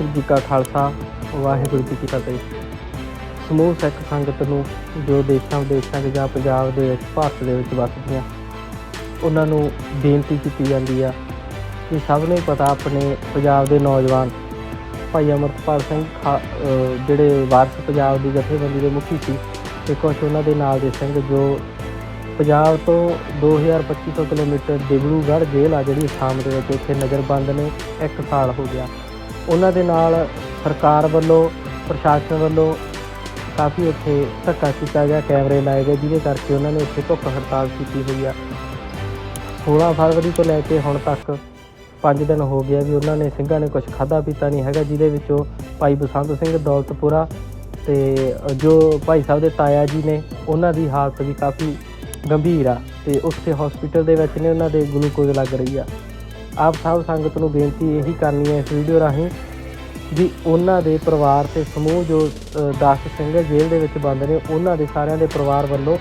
ਵਾਹਿਗੁਰੂ ਜੀ ਕਾ ਖਾਲਸਾ, ਵਾਹਿਗੁਰੂ ਜੀ ਕੀ ਫਤਿਹ। ਸਮੂਹ ਸਿੱਖ ਸੰਗਤ ਨੂੰ ਜੋ ਦੇਸ਼ਾਂ ਵਿਦੇਸ਼ਾਂ 'ਚ ਜਾਂ ਪੰਜਾਬ ਦੇ ਵਿੱਚ, ਭਾਰਤ ਦੇ ਵਿੱਚ ਵੱਸਦੀਆਂ, ਉਹਨਾਂ ਨੂੰ ਬੇਨਤੀ ਕੀਤੀ ਜਾਂਦੀ ਆ ਕਿ ਸਭ ਨੂੰ ਹੀ ਪਤਾ ਆਪਣੇ ਪੰਜਾਬ ਦੇ ਨੌਜਵਾਨ ਭਾਈ ਅਮਰਪਾਲ ਸਿੰਘ ਖਾ- ਜਿਹੜੇ ਵਾਰਸ ਪੰਜਾਬ ਦੀ ਜਥੇਬੰਦੀ ਦੇ ਮੁਖੀ ਸੀ ਤੇ ਕੁਝ ਉਹਨਾਂ ਦੇ ਨਾਲ ਦੇ ਸਿੰਘ ਜੋ ਪੰਜਾਬ ਤੋਂ 2250 ਕਿਲੋਮੀਟਰ ਡਿਬਰੂਗੜ੍ਹ ਜੇਲ੍ਹ ਆ ਜਿਹੜੀ ਅਸਾਮ ਦੇ ਵਿੱਚ ਇੱਥੇ ਨਜ਼ਰਬੰਦ ਨੇ ਇੱਕ ਸਾਲ ਹੋ ਗਿਆ। ਉਹਨਾਂ ਦੇ ਨਾਲ ਸਰਕਾਰ ਵੱਲੋਂ, ਪ੍ਰਸ਼ਾਸਨ ਵੱਲੋਂ ਕਾਫੀ ਉੱਥੇ ਧੱਕਾ ਕੀਤਾ ਗਿਆ, ਕੈਮਰੇ ਲਾਏ ਗਏ, ਜਿਹਦੇ ਕਰਕੇ ਉਹਨਾਂ ਨੇ ਇੱਥੇ ਭੁੱਖ ਹੜਤਾਲ ਕੀਤੀ ਹੋਈ ਆ। 16 ਫਰਵਰੀ ਤੋਂ ਲੈ ਕੇ ਹੁਣ ਤੱਕ 5 ਦਿਨ ਹੋ ਗਿਆ ਵੀ ਉਹਨਾਂ ਨੇ ਸਿੰਘਾਂ ਨੇ ਕੁਝ ਖਾਦਾ ਪੀਤਾ ਨਹੀਂ ਹੈਗਾ, ਜਿਹਦੇ ਵਿੱਚੋਂ ਭਾਈ ਬਸੰਤ ਸਿੰਘ ਦੌਲਤਪੁਰਾ ਤੇ ਜੋ ਭਾਈ ਸਾਹਿਬ ਦੇ ਤਾਇਆ ਜੀ ਨੇ, ਉਹਨਾਂ ਦੀ ਹਾਲਤ ਵੀ ਕਾਫੀ ਗੰਭੀਰ ਆ ਤੇ ਉੱਥੇ ਹਸਪੀਟਲ ਦੇ ਵਿੱਚ ਨੇ, ਉਹਨਾਂ ਦੇ ਗਲੂਕੋਜ਼ ਲੱਗ ਰਹੀ ਆ। ਆਪ ਸਭ ਸੰਗਤ ਨੂੰ ਬੇਨਤੀ ਇਹੀ ਕਰਨੀ ਹੈ ਇਸ ਵੀਡੀਓ ਰਾਹੀਂ ਵੀ ਉਹਨਾਂ ਦੇ ਪਰਿਵਾਰ ਤੇ ਸਮੂਹ ਜੋ 10 ਸਿੰਘ ਜੇਲ੍ਹ ਦੇ ਵਿੱਚ ਬੰਦ ਨੇ, ਉਹਨਾਂ ਦੇ ਸਾਰਿਆਂ ਦੇ ਪਰਿਵਾਰ ਵੱਲੋਂ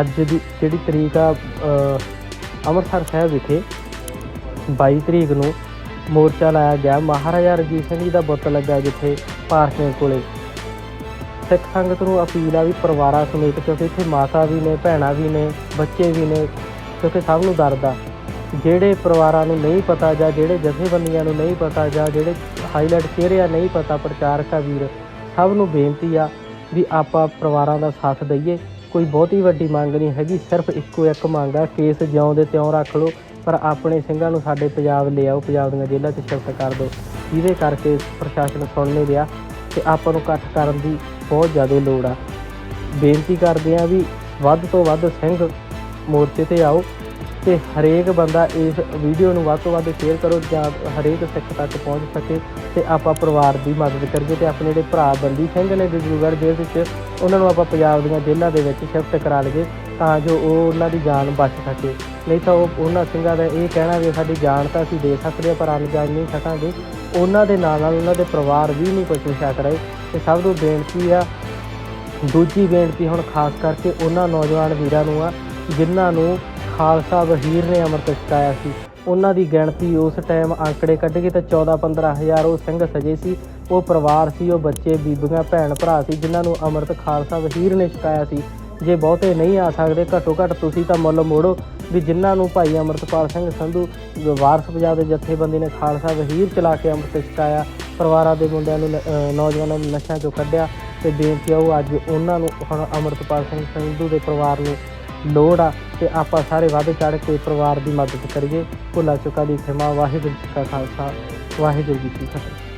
ਅੱਜ ਦੀ ਜਿਹੜੀ ਤਰੀਕ ਆ ਅੰਮ੍ਰਿਤਸਰ ਸਾਹਿਬ ਵਿਖੇ 22 ਤਰੀਕ ਨੂੰ ਮੋਰਚਾ ਲਾਇਆ ਗਿਆ। ਮਹਾਰਾਜਾ ਰਣਜੀਤ ਸਿੰਘ ਜੀ ਦਾ ਬੁੱਤ ਲੱਗਾ ਜਿੱਥੇ ਪਾਰਕਿੰਗ ਕੋਲੇ। ਸਿੱਖ ਸੰਗਤ ਨੂੰ ਅਪੀਲ ਆ ਵੀ ਪਰਿਵਾਰਾਂ ਸਮੇਤ, ਕਿਉਂਕਿ ਇੱਥੇ ਮਾਤਾ ਵੀ ਨੇ, ਭੈਣਾਂ ਵੀ ਨੇ, ਬੱਚੇ ਵੀ ਨੇ, ਕਿਉਂਕਿ ਸਭ ਨੂੰ ਦਰਦ ਆ। ਜਿਹੜੇ ਪਰਿਵਾਰਾਂ ਨੂੰ ਨਹੀਂ ਪਤਾ ਜਾਂ ਜਿਹੜੇ ਜਥੇਬੰਦੀਆਂ ਨੂੰ ਨਹੀਂ ਪਤਾ ਜਾਂ ਜਿਹੜੇ ਹਾਈਲਾਈਟ ਚਿਹਰੇ ਨਹੀਂ ਪਤਾ ਪ੍ਰਚਾਰਕਾ ਵੀਰ, ਸਭ ਨੂੰ ਬੇਨਤੀ ਆ ਵੀ ਆਪਾਂ ਪਰਿਵਾਰਾਂ ਦਾ ਸਾਥ ਦਈਏ। ਕੋਈ ਬਹੁਤੀ ਵੱਡੀ ਮੰਗ ਨਹੀਂ ਹੈਗੀ, ਸਿਰਫ ਇੱਕੋ ਇੱਕ ਮੰਗ ਆ, ਕੇਸ ਜਿਉਂ ਦੇ ਤਿਉਂ ਰੱਖ ਲਓ, ਪਰ ਆਪਣੇ ਸਿੰਘਾਂ ਨੂੰ ਸਾਡੇ ਪੰਜਾਬ ਲੈ ਆਓ, ਪੰਜਾਬ ਦੀਆਂ ਜੇਲ੍ਹਾਂ 'ਚ ਸ਼ਿਫਟ ਕਰ ਦਿਓ। ਜਿਹਦੇ ਕਰਕੇ ਪ੍ਰਸ਼ਾਸਨ ਸੁਣ ਨਹੀਂ ਰਿਹਾ ਤੇ ਆਪਾਂ ਨੂੰ ਇਕੱਠ ਕਰਨ ਦੀ ਬਹੁਤ ਜ਼ਿਆਦਾ ਲੋੜ ਆ। ਬੇਨਤੀ ਕਰਦੇ ਆ ਵੀ ਵੱਧ ਤੋਂ ਵੱਧ ਸਿੰਘ ਮੋਰਚੇ ਤੇ ਆਓ। ਤੇ ਹਰੇਕ ਬੰਦਾ ਇਸ ਵੀਡੀਓ ਨੂੰ ਵੱਧ ਤੋਂ ਵੱਧ ਸ਼ੇਅਰ ਕਰੋ ਜਾਂ ਹਰੇਕ ਸਿੱਖ ਤੱਕ ਪਹੁੰਚ ਸਕੇ ਤੇ ਆਪਾਂ ਪਰਿਵਾਰ ਦੀ ਮਦਦ ਕਰੀਏ ਤੇ ਆਪਣੇ ਜਿਹੜੇ ਭਰਾ ਬੰਦੀ ਸਿੰਘ ਨੇ ਡਿਬਰੂਗੜ੍ਹ ਜੇਲ੍ਹ ਵਿੱਚ, ਉਹਨਾਂ ਨੂੰ ਆਪਾਂ ਪੰਜਾਬ ਦੀਆਂ ਜੇਲ੍ਹਾਂ ਦੇ ਵਿੱਚ ਸ਼ਿਫਟ ਕਰਾ ਲਈਏ ਤਾਂ ਜੋ ਉਹ ਉਹਨਾਂ ਦੀ ਜਾਨ ਬਚ ਸਕੇ। ਨਹੀਂ ਤਾਂ ਉਹ ਉਹਨਾਂ ਸਿੰਘਾਂ ਦਾ ਇਹ ਕਹਿਣਾ ਵੀ ਸਾਡੀ ਜਾਨ ਤਾਂ ਅਸੀਂ ਦੇ ਸਕਦੇ ਹਾਂ, ਪਰ ਅਣਜਾਣ ਨਹੀਂ ਸਕਾਂਗੇ। ਉਹਨਾਂ ਦੇ ਨਾਲ ਨਾਲ ਉਹਨਾਂ ਦੇ ਪਰਿਵਾਰ ਵੀ ਨਹੀਂ ਕੁਝ ਛਕ ਰਹੇ। ਤੇ ਸਭ ਤੋਂ ਬੇਨਤੀ ਆ, ਦੂਜੀ ਬੇਨਤੀ ਹੁਣ ਖਾਸ ਕਰਕੇ ਉਹਨਾਂ ਨੌਜਵਾਨ ਵੀਰਾਂ ਨੂੰ ਆ, ਜਿਨ੍ਹਾਂ ਨੂੰ ਖਾਲਸਾ ਵਹੀਰ ਨੇ ਅੰਮ੍ਰਿਤ ਛਕਾਇਆ ਸੀ। ਉਹਨਾਂ ਦੀ ਗਿਣਤੀ ਉਸ ਟਾਈਮ ਅੰਕੜੇ ਕੱਢ ਕੇ ਤਾਂ 14 15000 ਉਹ ਸਿੰਘ ਸਜੇ ਸੀ। ਉਹ ਪਰਿਵਾਰ ਸੀ, ਉਹ ਬੱਚੇ, ਬੀਬੀਆਂ, ਭੈਣ ਭਰਾ ਸੀ, ਜਿਨ੍ਹਾਂ ਨੂੰ ਅੰਮ੍ਰਿਤ ਖਾਲਸਾ ਵਹੀਰ ਨੇ ਛਕਾਇਆ ਸੀ। ਜੇ ਬਹੁਤੇ ਨਹੀਂ ਆ ਸਕਦੇ, ਘੱਟੋ ਘੱਟ ਤੁਸੀਂ ਤਾਂ ਮੁੱਲ ਮੋੜੋ ਵੀ ਜਿਨ੍ਹਾਂ ਨੂੰ ਭਾਈ ਅਮਰਤਪਾਲ ਸਿੰਘ ਸੰਧੂ ਵਾਰਸ ਪੰਜਾਬ ਦੇ ਜਥੇਬੰਦੀ ਨੇ ਖਾਲਸਾ ਵਹੀਰ ਚਲਾ ਕੇ ਅੰਮ੍ਰਿਤ ਛਕਾਇਆ। ਪਰਿਵਾਰਾਂ ਦੇ ਮੁੰਡਿਆਂ ਨੂੰ ਨੌਜਵਾਨਾਂ ਨੂੰ ਨਸ਼ਿਆਂ ਚੋਂ ਕੱਢਿਆ ਤੇ ਬੇਨਤੀ ਆ ਅੱਜ ਉਹਨਾਂ ਨੂੰ ਹੁਣ ਅਮਰਤਪਾਲ ਸਿੰਘ ਸੰਧੂ ਦੇ ਪਰਿਵਾਰ ਨੂੰ ਲੋੜ ਆ ਤੇ ਆਪਾਂ ਸਾਰੇ ਵੱਧ ਚੜ ਕੇ ਪਰਿਵਾਰ ਦੀ ਮਦਦ ਕਰੀਏ। ਭੁੱਲਾ ਚੁੱਕਾ ਦੀ ਖਿਮਾ ਵਾਹਿਗੁਰੂ ਜੀ ਕਾ ਖਾਲਸਾ, ਵਾਹਿਗੁਰੂ ਜੀ ਕੀ ਫਤਿਹ।